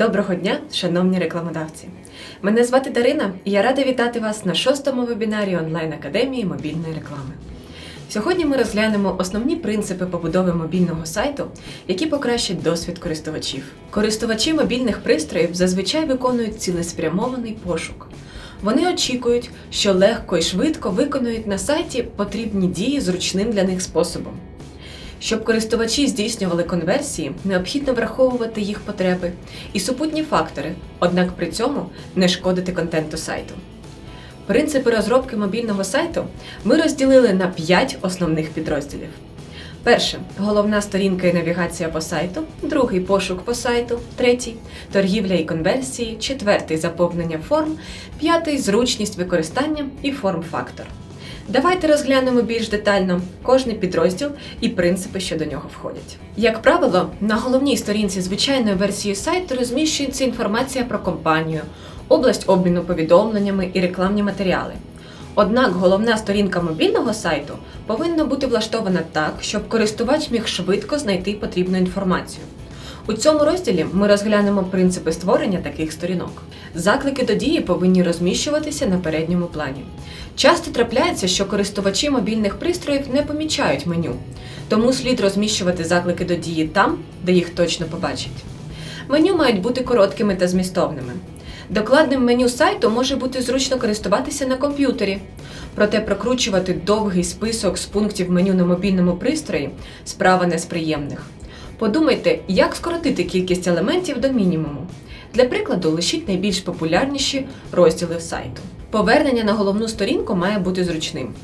Доброго дня, шановні рекламодавці! Мене звати Дарина, і я рада вітати вас на шостому вебінарі онлайн-академії мобільної реклами. Сьогодні ми розглянемо основні принципи побудови мобільного сайту, які покращать досвід користувачів. Користувачі мобільних пристроїв зазвичай виконують цілеспрямований пошук. Вони очікують, що легко і швидко виконують на сайті потрібні дії зручним для них способом. Щоб користувачі здійснювали конверсії, необхідно враховувати їх потреби і супутні фактори, однак при цьому не шкодити контенту сайту. Принципи розробки мобільного сайту ми розділили на 5 основних підрозділів. Перше головна сторінка і навігація по сайту, другий пошук по сайту, третій торгівля і конверсії, четвертий заповнення форм, п'ятий зручність використання і форм-фактор. Давайте розглянемо більш детально кожний підрозділ і принципи, що до нього входять. Як правило, на головній сторінці звичайної версії сайту розміщується інформація про компанію, область обміну повідомленнями і рекламні матеріали. Однак головна сторінка мобільного сайту повинна бути влаштована так, щоб користувач міг швидко знайти потрібну інформацію. У цьому розділі ми розглянемо принципи створення таких сторінок. Заклики до дії повинні розміщуватися на передньому плані. Часто трапляється, що користувачі мобільних пристроїв не помічають меню, тому слід розміщувати заклики до дії там, де їх точно побачать. Меню мають бути короткими та змістовними. Докладним меню сайту може бути зручно користуватися на комп'ютері, проте прокручувати довгий список з пунктів меню на мобільному пристрої справа не з приємних. Подумайте, як скоротити кількість елементів до мінімуму. Для прикладу, лишіть найбільш популярніші розділи сайту. Повернення на головну сторінку має бути зручним.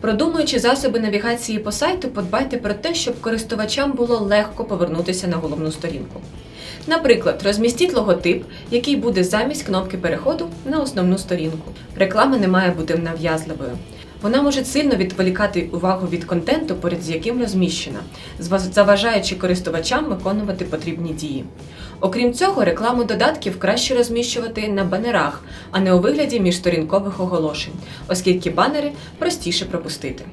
Продумуючи засоби навігації по сайту, подбайте про те, щоб користувачам було легко повернутися на головну сторінку. Наприклад, розмістіть логотип, який буде замість кнопки переходу на основну сторінку. Реклама не має бути нав'язливою. Вона може сильно відволікати увагу від контенту, поряд з яким розміщена, заважаючи користувачам виконувати потрібні дії. Окрім цього, рекламу додатків краще розміщувати на банерах, а не у вигляді міжсторінкових оголошень, оскільки банери простіше пропустити.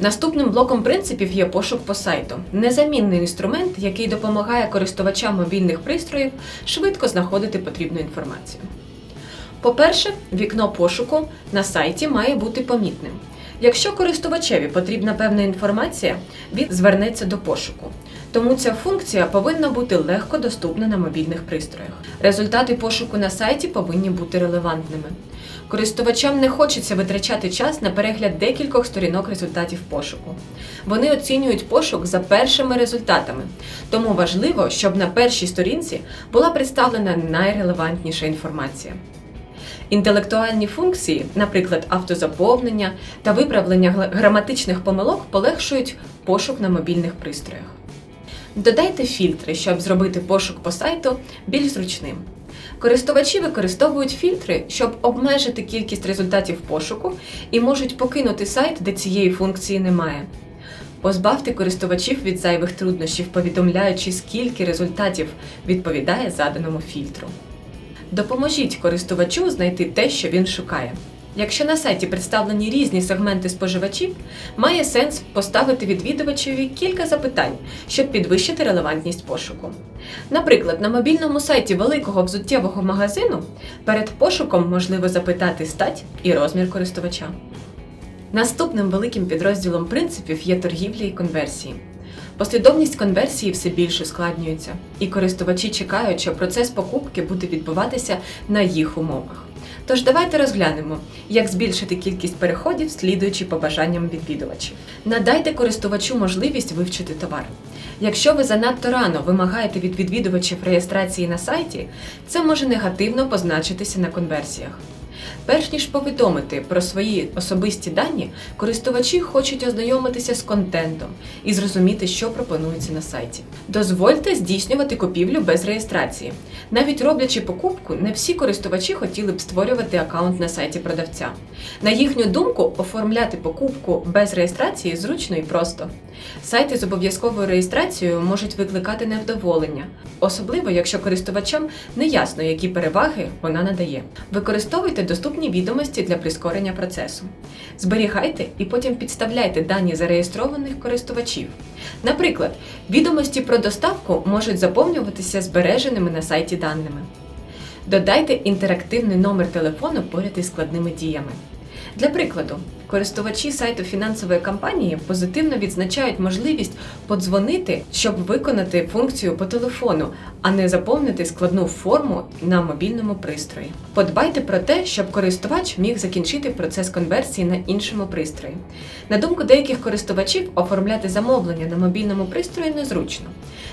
Наступним блоком принципів є пошук по сайту незамінний інструмент, який допомагає користувачам мобільних пристроїв швидко знаходити потрібну інформацію. По-перше, вікно пошуку на сайті має бути помітним. Якщо користувачеві потрібна певна інформація, він звернеться до пошуку. Тому ця функція повинна бути легко доступна на мобільних пристроях. Результати пошуку на сайті повинні бути релевантними. Користувачам не хочеться витрачати час на перегляд декількох сторінок результатів пошуку. Вони оцінюють пошук за першими результатами, тому важливо, щоб на першій сторінці була представлена найрелевантніша інформація. Інтелектуальні функції, наприклад, автозаповнення та виправлення граматичних помилок, полегшують пошук на мобільних пристроях. Додайте фільтри, щоб зробити пошук по сайту більш зручним. Користувачі використовують фільтри, щоб обмежити кількість результатів пошуку і можуть покинути сайт, де цієї функції немає. Позбавте користувачів від зайвих труднощів, повідомляючи, скільки результатів відповідає заданому фільтру. Допоможіть користувачу знайти те, що він шукає. Якщо на сайті представлені різні сегменти споживачів, має сенс поставити відвідувачеві кілька запитань, щоб підвищити релевантність пошуку. Наприклад, на мобільному сайті великого взуттєвого магазину перед пошуком можливо запитати стать і розмір користувача. Наступним великим підрозділом принципів є торгівля і конверсії. Послідовність конверсії все більше ускладнюється, і користувачі чекають, що процес покупки буде відбуватися на їх умовах. Тож давайте розглянемо, як збільшити кількість переходів, слідуючи побажанням відвідувачів. Надайте користувачу можливість вивчити товар. Якщо ви занадто рано вимагаєте від відвідувачів реєстрації на сайті, це може негативно позначитися на конверсіях. Перш ніж повідомити про свої особисті дані, користувачі хочуть ознайомитися з контентом і зрозуміти, що пропонується на сайті. Дозвольте здійснювати купівлю без реєстрації. Навіть роблячи покупку, не всі користувачі хотіли б створювати аккаунт на сайті продавця. На їхню думку, оформляти покупку без реєстрації зручно і просто. Сайти з обов'язковою реєстрацією можуть викликати невдоволення, особливо якщо користувачам не ясно, які переваги вона надає. Використовуйте доступні відомості для прискорення процесу. Зберігайте і потім підставляйте дані зареєстрованих користувачів. Наприклад, відомості про доставку можуть заповнюватися збереженими на сайті даними. Додайте інтерактивний номер телефону поряд із складними діями. Для прикладу, користувачі сайту фінансової компанії позитивно відзначають можливість подзвонити, щоб виконати функцію по телефону, а не заповнити складну форму на мобільному пристрої. Подбайте про те, щоб користувач міг закінчити процес конверсії на іншому пристрої. На думку деяких користувачів, оформляти замовлення на мобільному пристрої незручно.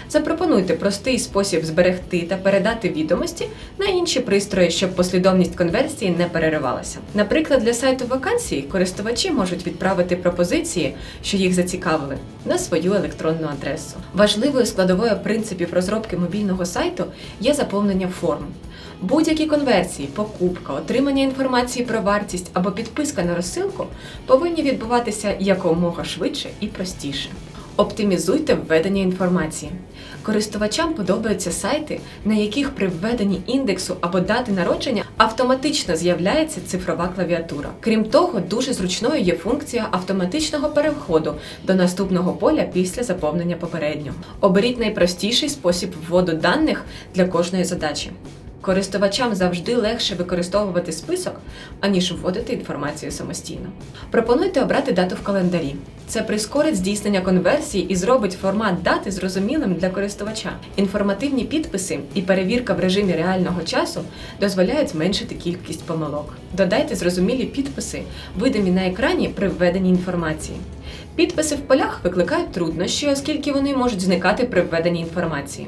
Запропонуйте простий спосіб зберегти та передати відомості на інші пристрої, щоб послідовність конверсії не переривалася. Наприклад, для сайту вакансій користувачі можуть відправити пропозиції, що їх зацікавили, на свою електронну адресу. Важливою складовою принципів розробки мобільного сайту є заповнення форм. Будь-які конверсії, покупка, отримання інформації про вартість або підписка на розсилку повинні відбуватися якомога швидше і простіше. Оптимізуйте введення інформації. Користувачам подобаються сайти, на яких при введенні індексу або дати народження автоматично з'являється цифрова клавіатура. Крім того, дуже зручною є функція автоматичного переходу до наступного поля після заповнення попереднього. Оберіть найпростіший спосіб вводу даних для кожної задачі. Користувачам завжди легше використовувати список, аніж вводити інформацію самостійно. Пропонуйте обрати дату в календарі. Це прискорить здійснення конверсії і зробить формат дати зрозумілим для користувача. Інформативні підписи і перевірка в режимі реального часу дозволяють зменшити кількість помилок. Додайте зрозумілі підписи, видимі на екрані при введенні інформації. Підписи в полях викликають труднощі, оскільки вони можуть зникати при введенні інформації.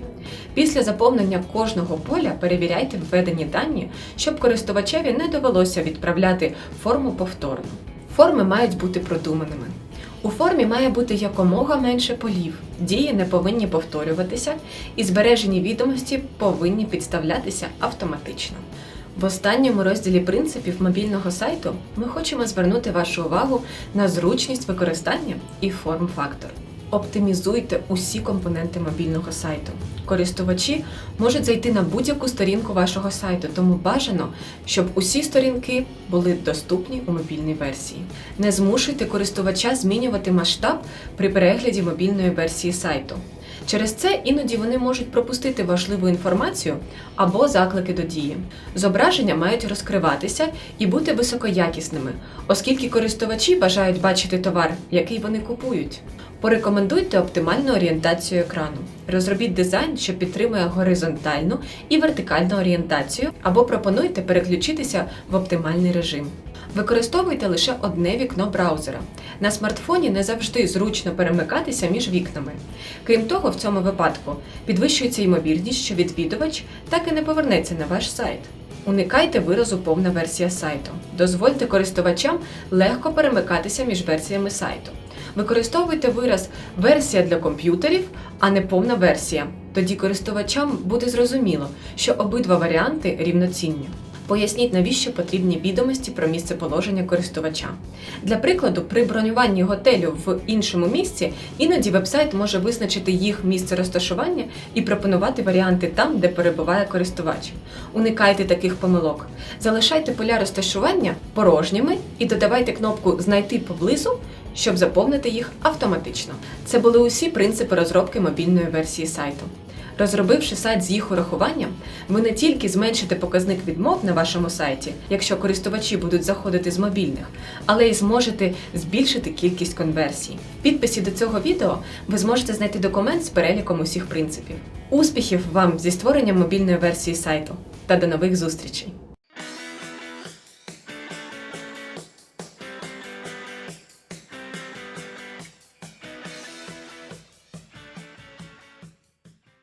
Після заповнення кожного поля перевіряйте введені дані, щоб користувачеві не довелося відправляти форму повторно. Форми мають бути продуманими. У формі має бути якомога менше полів, дії не повинні повторюватися, і збережені відомості повинні підставлятися автоматично. В останньому розділі принципів мобільного сайту ми хочемо звернути вашу увагу на зручність використання і форм-фактор. Оптимізуйте усі компоненти мобільного сайту. Користувачі можуть зайти на будь-яку сторінку вашого сайту, тому бажано, щоб усі сторінки були доступні у мобільній версії. Не змушуйте користувача змінювати масштаб при перегляді мобільної версії сайту. Через це іноді вони можуть пропустити важливу інформацію або заклики до дії. Зображення мають розкриватися і бути високоякісними, оскільки користувачі бажають бачити товар, який вони купують. Порекомендуйте оптимальну орієнтацію екрану. Розробіть дизайн, що підтримує горизонтальну і вертикальну орієнтацію, або пропонуйте переключитися в оптимальний режим. Використовуйте лише одне вікно браузера. На смартфоні не завжди зручно перемикатися між вікнами. Крім того, в цьому випадку підвищується ймовірність, що відвідувач так і не повернеться на ваш сайт. Уникайте виразу повна версія сайту. Дозвольте користувачам легко перемикатися між версіями сайту. Використовуйте вираз версія для комп'ютерів, а не повна версія. Тоді користувачам буде зрозуміло, що обидва варіанти рівноцінні. Поясніть, навіщо потрібні відомості про місце положення користувача. Для прикладу, при бронюванні готелю в іншому місці іноді вебсайт може визначити їх місце розташування і пропонувати варіанти там, де перебуває користувач. Уникайте таких помилок. Залишайте поля розташування порожніми і додавайте кнопку Знайти поблизу, щоб заповнити їх автоматично. Це були усі принципи розробки мобільної версії сайту. Розробивши сайт з їх урахуванням, ви не тільки зменшите показник відмов на вашому сайті, якщо користувачі будуть заходити з мобільних, але й зможете збільшити кількість конверсій. В підписі до цього відео ви зможете знайти документ з переліком усіх принципів. Успіхів вам зі створенням мобільної версії сайту та до нових зустрічей!